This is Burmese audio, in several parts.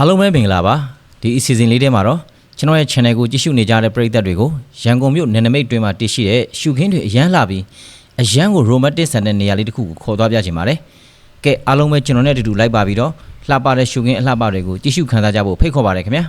အားလုံးပဲမင်္ဂလာပါဒီအစီအစဉ်လေးထဲမှာတော့ကျွန်တော်ရဲ့ channel ကိုကြည့်ရှုနေကြတဲ့ပရိသတ်တွေကိုရန်ကုန်မြို့နယ်နိမိတ်တွင်မှာတည်ရှိတဲ့ရှုခင်းတွေအရန်လာပြီးအရန်ကို romantic ဆန်တဲ့နေရာလေးတစ်ခုကိုခေါ်သွားပြချင်ပါတယ်ကဲအားလုံးပဲကျွန်တော်နဲ့အတူတူလိုက်ပါပြီးတော့လှပတဲ့ရှုခင်းအလှပတွေကိုကြည့်ရှုခံစားကြဖို့ဖိတ်ခေါ်ပါတယ်ခင်ဗျာ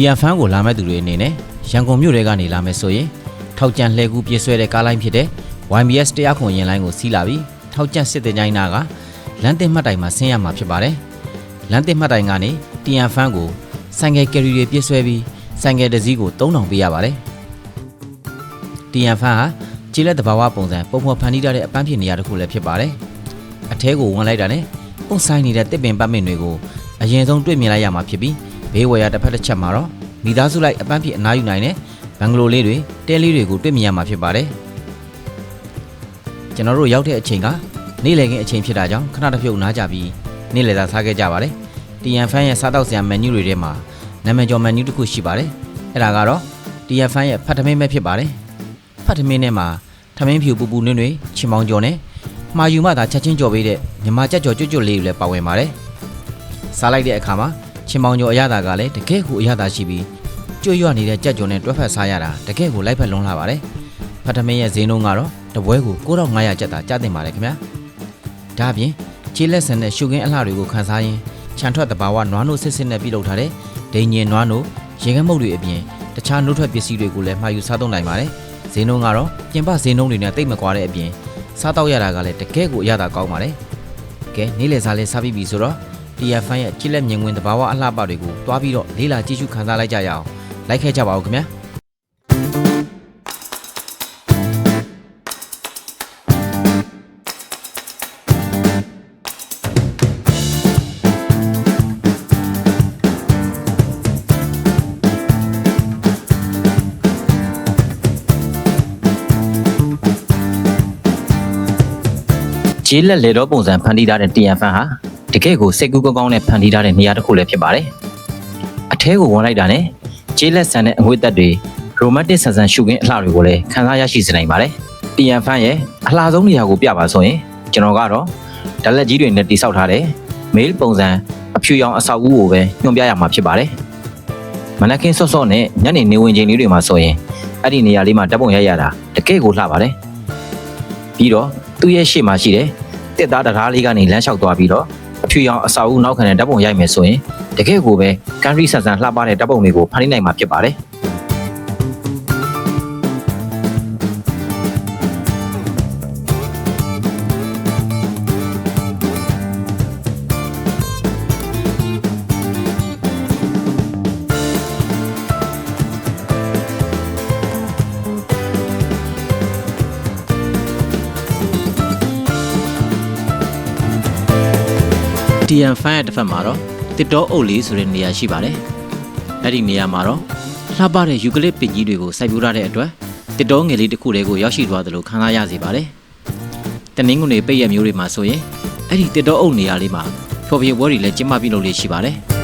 တီယန်ဖန်ကိုလာမဲ့သူတွေအနေနဲ့ရန်ကုန်မြို့ထဲကနေလာမယ်ဆိုရင်ထောက်ကြံလှဲကူးပြေးဆွဲတဲ့ကားလိုင်းဖြစ်တဲ့ YBS တရားခွန်ရင်လိုင်းကိုစီးလာပြီးထောက်ကြံစစ်တဲ့ကြိုင်းနာကလမ်းတင်မှတ်တိုင်မှာဆင်းရမှာဖြစ်ပါတယ်။လမ်းတင်မှတ်တိုင်ကနေတီယန်ဖန်ကိုဆိုင်ကယ်ကယ်ရီတွေပြေးဆွဲပြီးဆိုင်ကယ်တစ်စီးကို3000ပေးရပါတယ်။တီယန်ဖန်ဟာခြေလက်တဘာဝပုံစံပုံဖော်ဖန်တီးထားတဲ့အပန်းဖြေနေရာတစ်ခုလည်းဖြစ်ပါတယ်။အထဲကိုဝင်လိုက်တာနဲ့ပုံဆိုင်နေတဲ့တစ်ပင်ပတ်မင်တွေကိုအရင်ဆုံးတွေ့မြင်လိုက်ရမှာဖြစ်ပြီး ဘေးဝယ်ရတစ်ဖက်တစ်ချက်မှာတော့မိသားစုလိုက်အပန်းဖြေအနားယူနိုင်တဲ့ဘင်္ဂလိုလေးတွေတဲလေးတွေကိုတွေ့မြင်ရမှာဖြစ်ပါတယ်ကျွန်တော်တို့ရောက်တဲ့အချိန်ကနေ့လည်ခင်းအချိန်ဖြစ်တာကြောင့်ခဏတစ်ဖြုတ်နားကြပြီးနေ့လည်စာစားခဲ့ကြပါတယ်တီယန်ဖန်ရဲ့စားတောက်စရာမန်နူးတွေထဲမှာနာမည်ကျော်မန်နူးတစ်ခုရှိပါတယ်အဲ့ဒါကတော့တီယန်ဖန်ရဲ့ဖတ်ထမင်းပဲဖြစ်ပါတယ်ဖတ်ထမင်းထဲမှာထမင်းဖြူပူပူနွန်းနွေချင်မောင်ကျော်နဲ့မှာယူမှသာချက်ချင်းကြော်ပေးတဲ့မြမကြက်ကြော်ကျွတ်ကျွတ်လေးတွေလည်းပါဝင်ပါတယ်စားလိုက်တဲ့အခါမှာ ချင်းမောင်ကျော်အရသာကလည်းတကယ့်ကိုအရသာရှိပြီးကျွတ်ရွနေတဲ့ကြက်ကြော်နဲ့တွက်ဖက်စားရတာတကယ့်ကိုလိုက်ဖက်လုံးလာပါတယ်။ဖတ်ထမင်းရဲ့ဈေးနှုန်းကတော့တပွဲကို9500ကျပ်သာကျတင်ပါတယ်ခင်ဗျာ။ဒါအပြင်ခြေလက်ဆန်တဲ့ရှုခင်းအလှတွေကိုခန်းစားရင်းခြံထွက်တဘာဝနွားနို့စစ်စစ်နဲ့ပြုလုပ်ထားတဲ့ဒိန်ညင်နွားနို့ရေကမုတ်တွေအပြင်တခြားနှုတ်ထွက်ပစ္စည်းတွေကိုလည်းမှာယူစားသုံးနိုင်ပါတယ်။ဈေးနှုန်းကတော့ပြင်ပဈေးနှုန်းတွေနဲ့တိတ်မကွာတဲ့အပြင်စားတော့ရတာကလည်းတကယ့်ကိုအရသာကောင်းပါတယ်။ကဲနေ့လည်စားလေးစားပြီးပြီဆိုတော့ TF1 ရဲ့ကြည်လက်မြင်ကွင်းတဘာဝအလှပတွေကိုတွားပြီးတော့လေးလာကြည့်ရှုခန်းစားလိုက်ကြရအောင်လိုက်ခဲ့ကြပါဦးခင်ဗျာဂျေးလက်လေတော့ပုံစံဖန်တီးထားတဲ့ TF1 ဟာ တကယ့်ကိုစိတ်ကူးကောင်းကောင်းနဲ့ဖန်တီးထားတဲ့နေရာတစ်ခုလည်းဖြစ်ပါတယ်။အထဲကိုဝင်လိုက်တာနဲ့ဂျေးလက်ဆန်တဲ့အငွေသက်တွေရိုမန်တစ်ဆန်ဆန်ရှုခင်းအလှတွေကိုလည်းခံစားရရှိစေနိုင်ပါတယ်။ TF1 ရဲ့အလှဆုံးနေရာကိုပြပါဆိုရင်ကျွန်တော်ကတော့ဓာတ်လက်ကြီးတွေနဲ့တိစောက်ထားတဲ့ mail ပုံစံအဖြူရောင်အဆောက်အဦကိုပဲညွှန်ပြရမှာဖြစ်ပါတယ်။မနက်ခင်းစော့စော့နဲ့ညနေနေဝင်ချိန်လေးတွေမှာဆိုရင်အဲ့ဒီနေရာလေးမှာဓာတ်ပုံရိုက်ရတာတကယ့်ကိုလှပါတယ်။ပြီးတော့သူ့ရဲ့ရှေ့မှာရှိတဲ့တစ်သားတရားလေးကနေလမ်းလျှောက်သွားပြီးတော့အ ဖြူရောင်အစာအုပ်နောက်ခံတဲ့ဓာတ်ပုံရိုက်မယ်ဆိုရင်တကယ့်ကိုပဲကန်ထရီဆန်ဆန်လှပတဲ့ဓာတ်ပုံတွေကိုဖန်တီးနိုင်မှာဖြစ်ပါတယ်။ TM fan ရဲ့တစ်ဖက်မှာတော့တစ်တောအုပ်လေးဆိုတဲ့နေရာရှိပါတယ်။အဲ့ဒီနေရာမှာတော့လှပတဲ့ယူကလစ်ပင်ကြီးတွေကိုစိုက်ပျိုးထားတဲ့အတွက်တစ်တောငယ်လေးတစ်ခုလေးကိုရောက်ရှိသွားသလိုခံစားရစေပါတယ်။တနင်္ဂနွေပိတ်ရက်မျိုးတွေမှာဆိုရင်အဲ့ဒီတစ်တောအုပ်နေရာလေးမှာဖော်ပြပွဲတွေလည်းကျင်းပပြုလုပ်လေးရှိပါတယ်။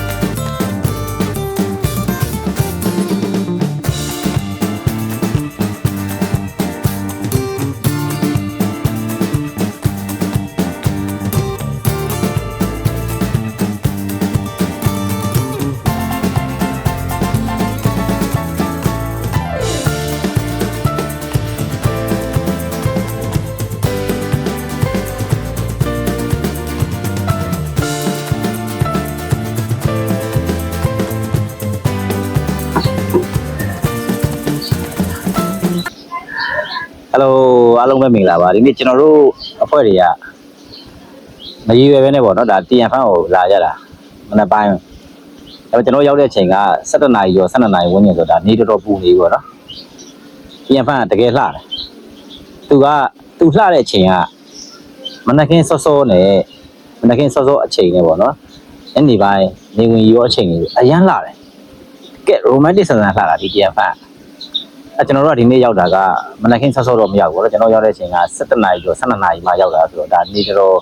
အားလုံးပဲမင်္ဂလာပါဒီနေ့ကျွန်တော်တို့အဖွဲ့တွေကမရည်ရွယ်ပဲနဲ့ပေါ့နော်ဒါတီယန်ဖန်ကိုလာကြတာမနေ့ပိုင်းဒါပေမဲ့ကျွန်တော်ရောက်တဲ့အချိန်က17နာရီကျော်12နာရီဝန်းကျင်ဆိုတာနေတော်တော်ပူနေပြီပေါ့နော်ပြန်ဖန်ကတကယ်လှတယ်သူကသူလှတဲ့အချိန်ကမနက်ခင်းစောစောနဲ့မနက်ခင်းစောစောအချိန်နဲ့ပေါ့နော်ညနေပိုင်းနေဝင်ရောအချိန်ကြီးအရန်လှတယ်ကဲ romantic ဆန်ဆန်လှတာဒီပြန်ဖန် အဲကျွန်တော်တို့ကဒီနေ့ရောက်တာကမနက်ခင်းစောစောတော့မရောက်ဘူးတော့ကျွန်တော်ရောက်တဲ့အချိန်က17နာရီကျော်12နာရီမှရောက်တာဆိုတော့ဒါနေတော်တော်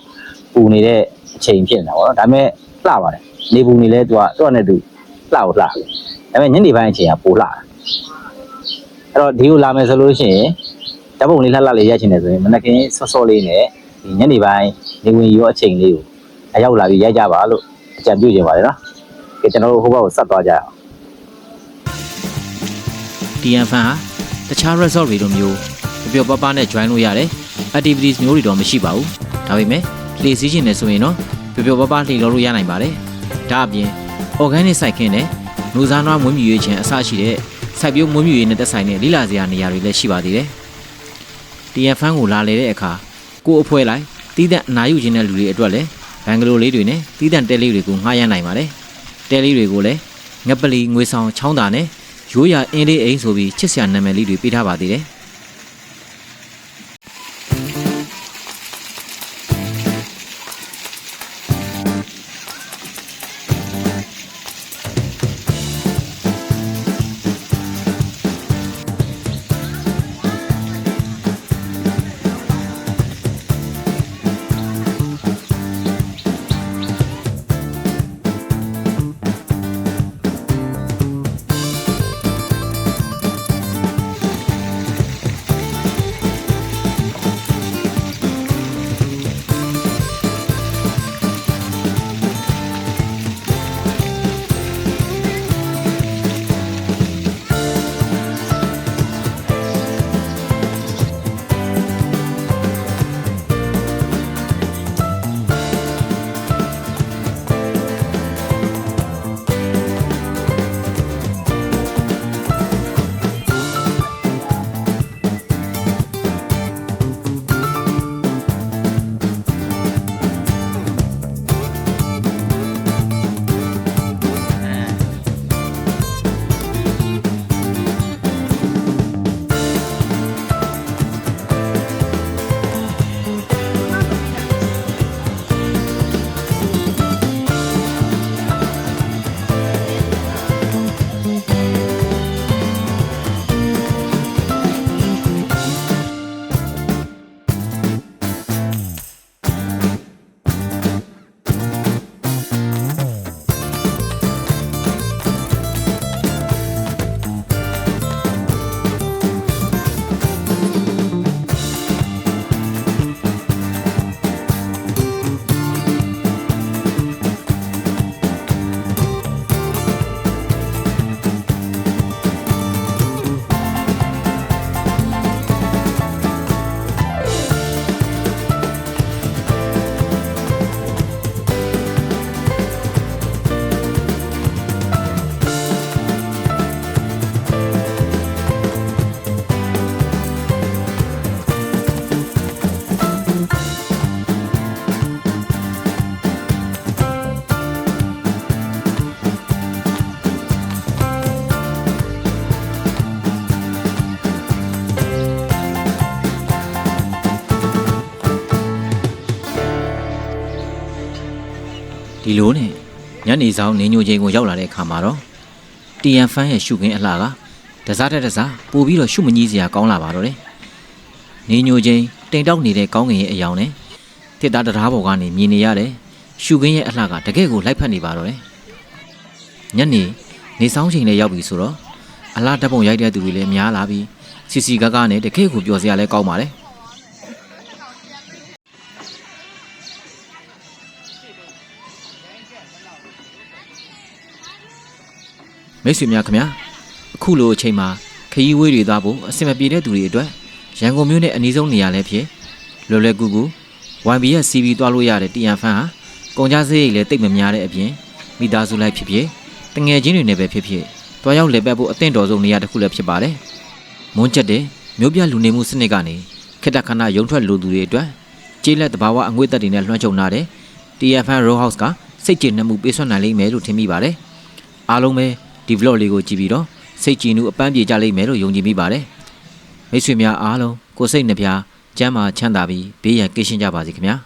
ပူနေတဲ့အချိန်ဖြစ်နေတာပေါ့နော်ဒါပေမဲ့လှပါတယ်နေပူနေလဲသူကသူ့နဲ့သူလှကိုလှဒါပေမဲ့ညနေပိုင်းအချိန်ကပိုလှတာအဲ့တော့ဒီကိုလာမယ်ဆိုလို့ရှိရင်ဓာတ်ပုံလေးလှလှလေးရိုက်ချင်တယ်ဆိုရင်မနက်ခင်းစောစောလေးနဲ့ဒီညနေပိုင်းနေဝင်ရောအချိန်လေးကိုအရောက်လာပြီးရိုက်ကြပါလို့အကြံပြုချင်ပါတယ်နော်ကဲကျွန်တော်တို့ဟိုဘက်ကိုဆက်သွားကြအောင် TN fan ဟာတခြား resort တွေလိုမျိုးပျော်ပျော်ပါးပါးနဲ့ join လို့ရတယ် activities မျိုးတွေတော့မရှိပါဘူးဒါပေမဲ့လှေစီးခြင်းနဲ့ဆိုရင်တော့ပျော်ပျော်ပါးပါးလှေလို့ရနိုင်ပါတယ်ဒါအပြင် organic စိုက်ခင်းနဲ့နူဇာနွားမွေးမြူရေးခြင်းအစရှိတဲ့စိုက်ပျိုးမွေးမြူရေးနဲ့သက်ဆိုင်တဲ့လိလာစရာနေရာတွေလည်းရှိပါသေးတယ် TN fan ကိုလာလေတဲ့အခါကိုယ်အဖွဲလိုက်တီးတဲ့အနာယူခြင်းတဲ့လူတွေအတွက်လည်းဘန်ဂလိုလေးတွေနဲ့တီးတဲ့တဲလေးတွေကိုငှားရမ်းနိုင်ပါတယ်တဲလေးတွေကိုလည်းငပလီငွေဆောင်ချောင်းတာနဲ့ ရိုးရာအင်းလေးအိမ်ဆိုပြီးချစ်စရာနာမည်လေးတွေပေးထားပါသေးတယ် ဒီလိုနဲ့ညနေဆောင်နေညိုချိန်ကိုရောက်လာတဲ့အခါမှာတော့ TN fan ရဲ့ရှုခင်းအလှကတစားတဲ့တစားပို့ပြီးတော့ရှုမကြီးစရာကောင်းလာပါတော့တယ်နေညိုချိန်တိမ်တောက်နေတဲ့ကောင်းကင်ရဲ့အယောင်နဲ့တစ်သားတရားပေါ်ကနေမြင်နေရတယ်ရှုခင်းရဲ့အလှကတကယ့်ကိုလိုက်ဖက်နေပါတော့တယ်ညနေနေဆောင်ချိန်လည်းရောက်ပြီဆိုတော့အလားဓာတ်ပုံရိုက်တဲ့သူတွေလည်းများလာပြီးစီစီကားကားနဲ့တကယ့်ကိုပျော်စရာလည်းကောင်းပါတ မိတ်ဆွေများခင်ဗျာအခုလိုအချိန်မှာခရီးဝေးတွေသွားဖို့အဆင်မပြေတဲ့သူတွေအတွက်ရန်ကုန်မြို့နဲ့အနီးဆုံးနေရာလည်းဖြစ်လွယ်လွယ်ကူကူ YB ရဲ့ CV သွားလို့ရတဲ့တီယန်ဖန်ဟာကုန်ကြစရိတ်လည်းတိတ်မများတဲ့အပြင်မိသားစုလိုက်ဖြစ်ဖြစ်တငယ်ချင်းတွေနဲ့ပဲဖြစ်ဖြစ်တွားရောက်လည်ပတ်ဖို့အသင့်တော်ဆုံးနေရာတစ်ခုလည်းဖြစ်ပါတယ်မွန်းချက်တဲ့မြို့ပြလူနေမှုစနစ်ကနေခေတ္တခဏရုံထွက်လူသူတွေအတွက်ကျေးလက်တဘာဝအငွေ့သက်တွေနဲ့လွှမ်းခြုံထားတဲ့ TFN Row House ကစိတ်ကျေနပ်မှုပေးဆွမ်းနိုင်လိမ့်မယ်လို့ထင်မိပါတယ်အားလုံးပဲ ဒီ vlog လေးကိုကြည့်ပြီးတော့စိတ်ကြည်နူးအပန်းပြေကြလိမ့်မယ်လို့ယုံကြည်မိပါတယ်မိတ်ဆွေများအားလုံးကိုယ်စိတ်နှပြကျမ်းမာချမ်းသာပြီးဘေးရန်ကင်းရှင်းကြပါစေခင်ဗျာ